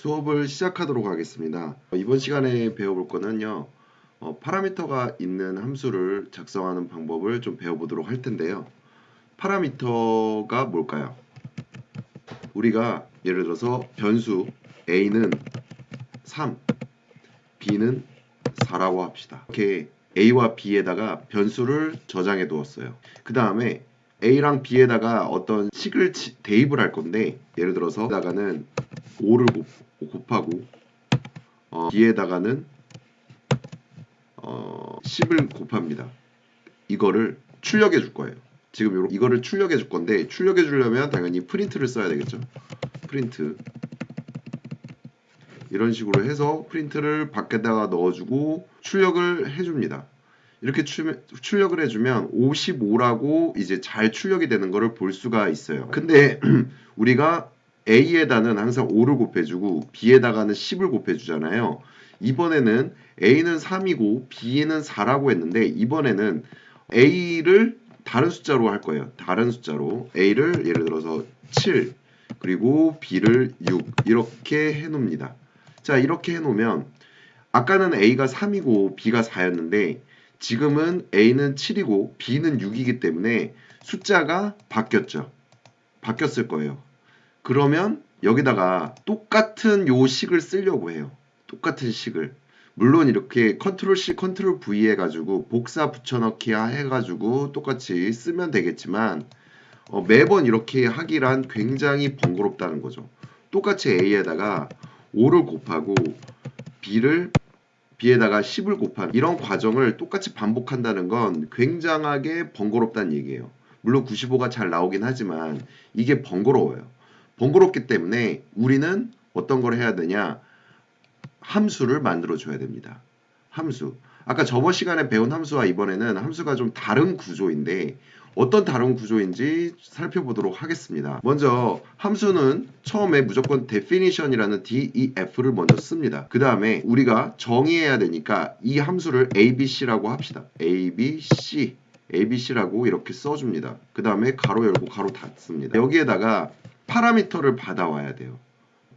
수업을 시작하도록 하겠습니다. 이번 시간에 배워볼 거는요. 어, 파라미터가 있는 함수를 작성하는 방법을 좀 배워보도록 할 텐데요. 파라미터가 뭘까요? 우리가 예를 들어서 변수 a는 3, b는 4라고 합시다. 이렇게 a와 b에다가 변수를 저장해 두었어요. 그 다음에 a랑 b에다가 어떤 식을 치- 대입을 할 건데 예를 들어서 에다가는 5를 곱, 곱하고 어, b에다가는 어, 10을 곱합니다. 이거를 출력해 줄 거예요. 지금 요러- 이거를 출력해 줄 건데 출력해 주려면 당연히 프린트를 써야 되겠죠. 프린트 이런 식으로 해서 프린트를 밖에다가 넣어주고 출력을 해줍니다. 이렇게 출, 출력을 해주면 55라고 이제 잘 출력이 되는 거를 볼 수가 있어요. 근데 우리가 A에다는 항상 5를 곱해주고 B에다가는 10을 곱해주잖아요. 이번에는 A는 3이고 B는 4라고 했는데 이번에는 A를 다른 숫자로 할 거예요. 다른 숫자로 A를 예를 들어서 7 그리고 B를 6 이렇게 해놓습니다. 자 이렇게 해놓으면 아까는 A가 3이고 B가 4였는데 지금은 A는 7이고 B는 6이기 때문에 숫자가 바뀌었죠. 바뀌었을 거예요. 그러면 여기다가 똑같은 요 식을 쓰려고 해요. 똑같은 식을. 물론 이렇게 컨트롤 C, 컨트롤 V 해가지고 복사 붙여넣기 해가지고 똑같이 쓰면 되겠지만 어, 매번 이렇게 하기란 굉장히 번거롭다는 거죠. 똑같이 A에다가 5를 곱하고 B를 B에다가 10을 곱하는 이런 과정을 똑같이 반복한다는 건 굉장하게 번거롭다는 얘기예요. 물론 95가 잘 나오긴 하지만 이게 번거로워요. 번거롭기 때문에 우리는 어떤 걸 해야 되냐? 함수를 만들어 줘야 됩니다. 함수. 아까 저번 시간에 배운 함수와 이번에는 함수가 좀 다른 구조인데 어떤 다른 구조인지 살펴보도록 하겠습니다. 먼저 함수는 처음에 무조건 definition이라는 def를 먼저 씁니다. 그 다음에 우리가 정의해야 되니까 이 함수를 abc라고 합시다. abc abc라고 이렇게 써줍니다. 그 다음에 가로 열고 가로 닫습니다. 여기에다가 파라미터를 받아와야 돼요.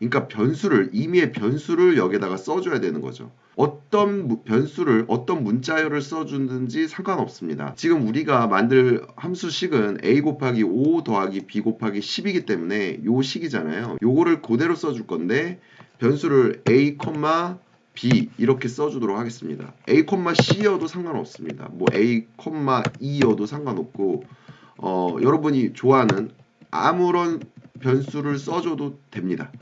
그러니까 변수를 임의의 변수를 여기다가 써줘야 되는 거죠. 어떤 무- 변수를 어떤 문자열을 써주는지 상관없습니다. 지금 우리가 만들 함수식은 a 곱하기 5 더하기 b 곱하기 10이기 때문에 요 식이잖아요. 요거를 그대로 써줄 건데 변수를 a, b 이렇게 써주도록 하겠습니다. a, c여도 상관없습니다. 뭐 a, 2여도 상관없고 어, 여러분이 좋아하는 아무런 변수를 써줘도 됩니다.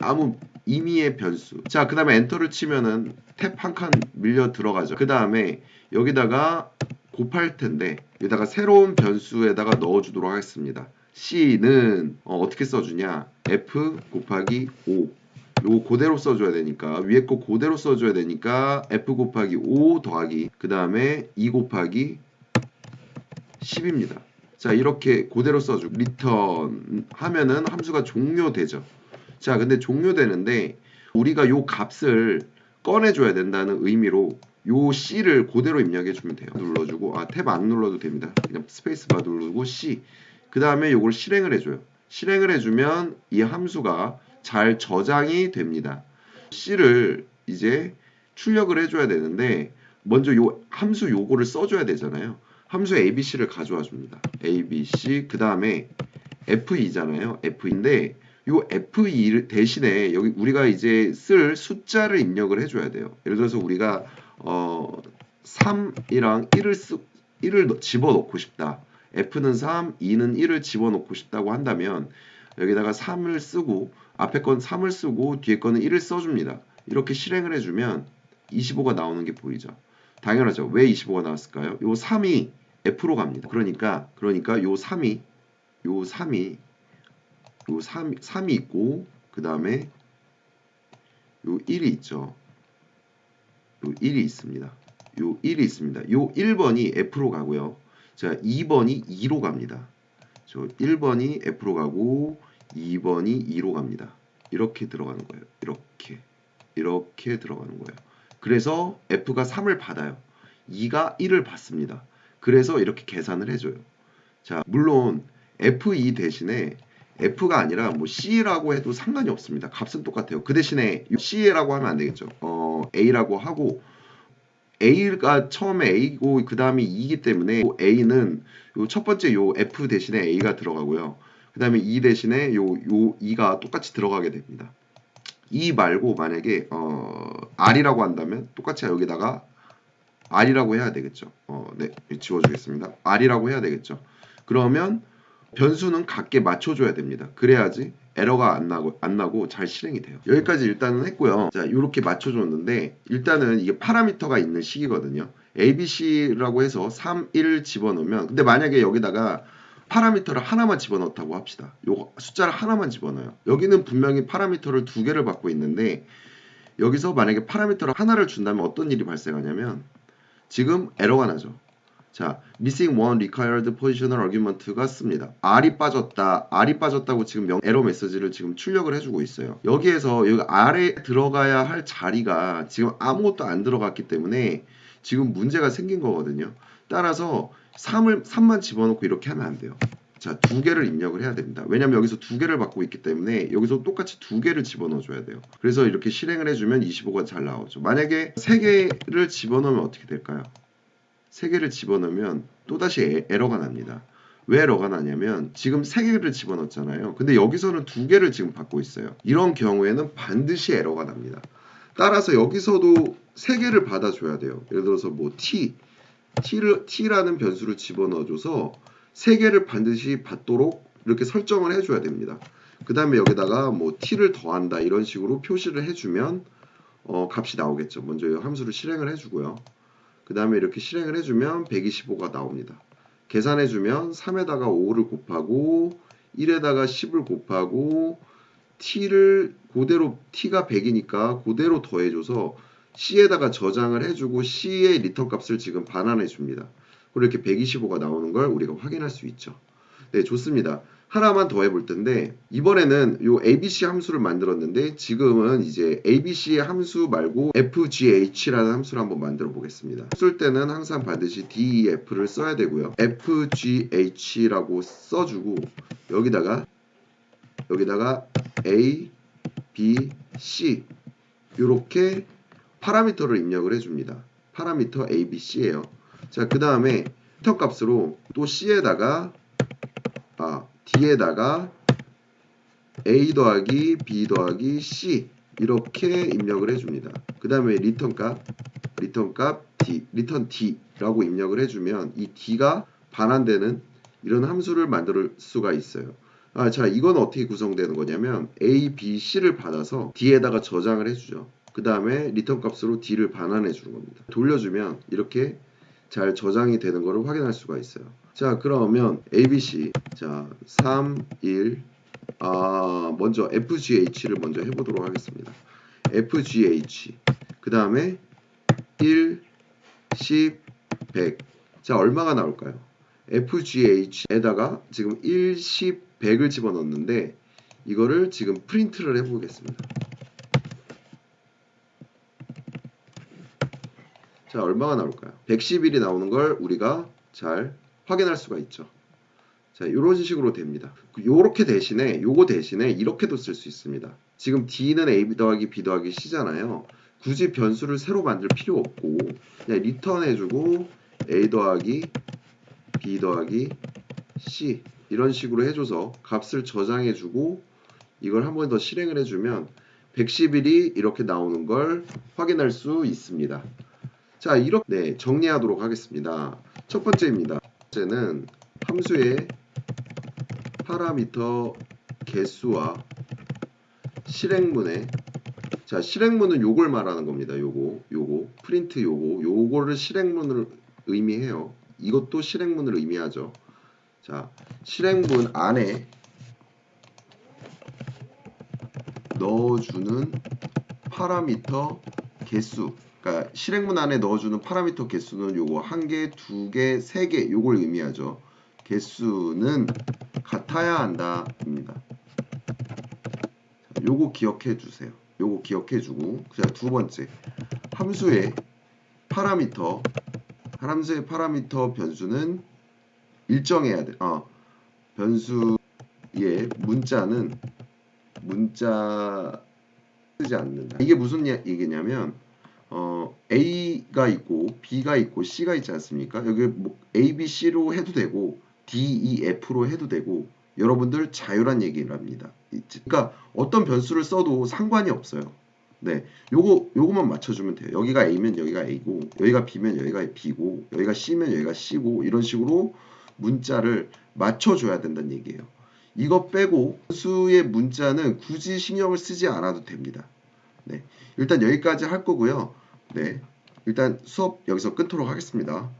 아무 임의의 변수. 자, 그 다음에 엔터를 치면은 탭 한 칸 밀려 들어가죠. 그 다음에 여기다가 곱할 텐데 여기다가 새로운 변수에다가 넣어 주도록 하겠습니다. C는 어, 떻게 써주냐? F 곱하기 5. 요거 그대로 써줘야 되니까 위에 거 그대로 써줘야 되니까 F 곱하기 5 더하기 그 다음에 2 곱하기 10입니다. 자 이렇게 그대로 써주고 리턴 하면은 함수가 종료되죠. 자, 근데 종료되는데 우리가 요 값을 꺼내줘야 된다는 의미로 요 C를 그대로 입력해 주면 돼요. 눌러주고 아 탭 안 눌러도 됩니다. 그냥 스페이스바 누르고 C. 그 다음에 요걸 실행을 해줘요. 실행을 해주면 이 함수가 잘 저장이 됩니다. C를 이제 출력을 해줘야 되는데 먼저 요 함수 요거를 써줘야 되잖아요. 함수 ABC를 가져와 줍니다. ABC 그 다음에 F2잖아요. F인데 요 F2 대신에 여기 우리가 이제 쓸 숫자를 입력을 해줘야 돼요. 예를 들어서 우리가 어 3이랑 1을 쓰 1을 집어넣고 싶다. F는 3, 2는 1을 집어넣고 싶다고 한다면 여기다가 3을 쓰고 앞에 건 3을 쓰고 뒤에 거는 1을 써줍니다. 이렇게 실행을 해주면 25가 나오는 게 보이죠. 당연하죠. 왜 25가 나왔을까요? 요 3이 F로 갑니다. 그러니까 그러니까 요 3이 요 3이 요 3, 3이 있고 그 다음에 요 1이 있죠. 요 1이 있습니다. 요 1이 있습니다. 요 1번이 F로 가고요. 자, 2번이 2로 갑니다. 저 1번이 F로 가고 2번이 2로 갑니다. 이렇게 들어가는 거예요. 이렇게. 이렇게 들어가는 거예요. 그래서 F가 3을 받아요. 2가 1을 받습니다. 그래서 이렇게 계산을 해줘요. 자, 물론 F2 대신에 F가 아니라 뭐 C라고 해도 상관이 없습니다. 값은 똑같아요. 그 대신에 C라고 하면 안 되겠죠. 어, A라고 하고 A가 처음에 A고 그 다음이 2이기 때문에 요 A는 요 첫 번째 요 F 대신에 A가 들어가고요. 그 다음에 2 대신에 요, 요 2가 똑같이 들어가게 됩니다. 2 말고 만약에 어, R이라고 한다면 똑같이 여기다가 R이라고 해야 되겠죠. 어, 네, 지워주겠습니다. R이라고 해야 되겠죠. 그러면 변수는 같게 맞춰줘야 됩니다. 그래야지 에러가 안 나고 안 나고 잘 실행이 돼요. 여기까지 일단은 했고요. 자, 이렇게 맞춰줬는데 일단은 이게 파라미터가 있는 식이거든요. ABC라고 해서 3, 1 집어넣으면 근데 만약에 여기다가 파라미터를 하나만 집어넣었다고 합시다. 요 숫자를 하나만 집어넣어요. 여기는 분명히 파라미터를 두 개를 받고 있는데 여기서 만약에 파라미터를 하나를 준다면 어떤 일이 발생하냐면 지금 에러가 나죠. 자, missing one required positional argument가 씁니다. R이 빠졌다. R이 빠졌다고 지금 명, 에러 메시지를 지금 출력을 해주고 있어요. 여기에서 여기 R에 들어가야 할 자리가 지금 아무것도 안 들어갔기 때문에 지금 문제가 생긴 거거든요. 따라서 3을 3만 집어넣고 이렇게 하면 안 돼요. 자, 두 개를 입력을 해야 됩니다. 왜냐면 여기서 두 개를 받고 있기 때문에 여기서 똑같이 두 개를 집어넣어 줘야 돼요. 그래서 이렇게 실행을 해주면 25가 잘 나오죠. 만약에 세 개를 집어넣으면 어떻게 될까요? 세 개를 집어넣으면 또다시 에- 에러가 납니다. 왜 에러가 나냐면 지금 세 개를 집어넣었잖아요. 근데 여기서는 두 개를 지금 받고 있어요. 이런 경우에는 반드시 에러가 납니다. 따라서 여기서도 세 개를 받아줘야 돼요. 예를 들어서 뭐 t, t를 t라는 변수를 집어넣어줘서 세 개를 반드시 받도록 이렇게 설정을 해줘야 됩니다. 그 다음에 여기다가 뭐 t를 더한다 이런 식으로 표시를 해주면 어, 값이 나오겠죠. 먼저 이 함수를 실행을 해주고요. 그 다음에 이렇게 실행을 해주면 125가 나옵니다. 계산해주면 3에다가 5를 곱하고 1에다가 10을 곱하고 t를 그대로 t가 100이니까 그대로 더해줘서 c에다가 저장을 해주고 c의 리턴 값을 지금 반환해 줍니다. 그리고 이렇게 125가 나오는 걸 우리가 확인할 수 있죠. 네, 좋습니다. 하나만 더 해볼 텐데 이번에는 요 ABC 함수를 만들었는데 지금은 이제 ABC 함수 말고 FGH라는 함수를 한번 만들어 보겠습니다. 쓸 때는 항상 반드시 DEF를 써야 되고요. FGH라고 써주고 여기다가 여기다가 A, B, C 이렇게 파라미터를 입력을 해줍니다. 파라미터 A, B, C예요. 자, 그 다음에 리턴 값으로 또 C에다가 아, D에다가 A 더하기 B 더하기 C 이렇게 입력을 해줍니다. 그 다음에 리턴 값, 리턴 값 D, 리턴 D라고 입력을 해주면 이 D가 반환되는 이런 함수를 만들 수가 있어요. 아, 자, 이건 어떻게 구성되는 거냐면 A, B, C를 받아서 D에다가 저장을 해주죠. 그 다음에 리턴 값으로 D를 반환해 주는 겁니다. 돌려주면 이렇게 잘 저장이 되는 것을 확인할 수가 있어요. 자, 그러면 ABC. 자, 3, 1. 아, 먼저 FGH를 먼저 해보도록 하겠습니다. FGH. 그 다음에 1, 10, 100. 자, 얼마가 나올까요? FGH에다가 지금 1, 10, 100을 집어넣는데 이거를 지금 프린트를 해보겠습니다. 자, 얼마가 나올까요? 111이 나오는 걸 우리가 잘 확인할 수가 있죠. 자, 이런 식으로 됩니다. 요렇게 대신에 요거 대신에 이렇게도 쓸 수 있습니다. 지금 D는 A 더하기 B 더하기 C잖아요. 굳이 변수를 새로 만들 필요 없고 그냥 리턴 해주고 A 더하기 B 더하기 C 이런 식으로 해줘서 값을 저장해주고 이걸 한 번 더 실행을 해주면 111이 이렇게 나오는 걸 확인할 수 있습니다. 자, 이렇게 네, 정리하도록 하겠습니다. 첫 번째입니다. 첫 번째는 함수의 파라미터 개수와 실행문의 자, 실행문은 요걸 말하는 겁니다. 요거, 요거, 프린트 요거, 요거를 실행문을 의미해요. 이것도 실행문을 의미하죠. 자, 실행문 안에 넣어주는 파라미터 개수 그러니까 실행문 안에 넣어주는 파라미터 개수는 요거 한 개, 두 개, 세 개 요걸 의미하죠. 개수는 같아야 한다입니다. 자, 요거 기억해 주세요. 요거 기억해 주고 자, 두 번째 함수의 파라미터 함수의 파라미터 변수는 일정해야 돼. 어, 변수 여기에 문자는 문자 쓰지 않는다. 이게 무슨 야- 얘기냐면 어, A가 있고 B가 있고 C가 있지 않습니까? 여기 뭐 A, B, C로 해도 되고 D, E, F로 해도 되고 여러분들 자유란 얘기를 합니다. 그러니까 어떤 변수를 써도 상관이 없어요. 네, 요거 요거만 맞춰주면 돼요. 여기가 A면 여기가 A고, 여기가 B면 여기가 B고, 여기가 C면 여기가 C고 이런 식으로 문자를 맞춰줘야 된다는 얘기예요. 이거 빼고 수의 문자는 굳이 신경을 쓰지 않아도 됩니다. 네, 일단 여기까지 할 거고요. 네, 일단 수업 여기서 끊도록 하겠습니다.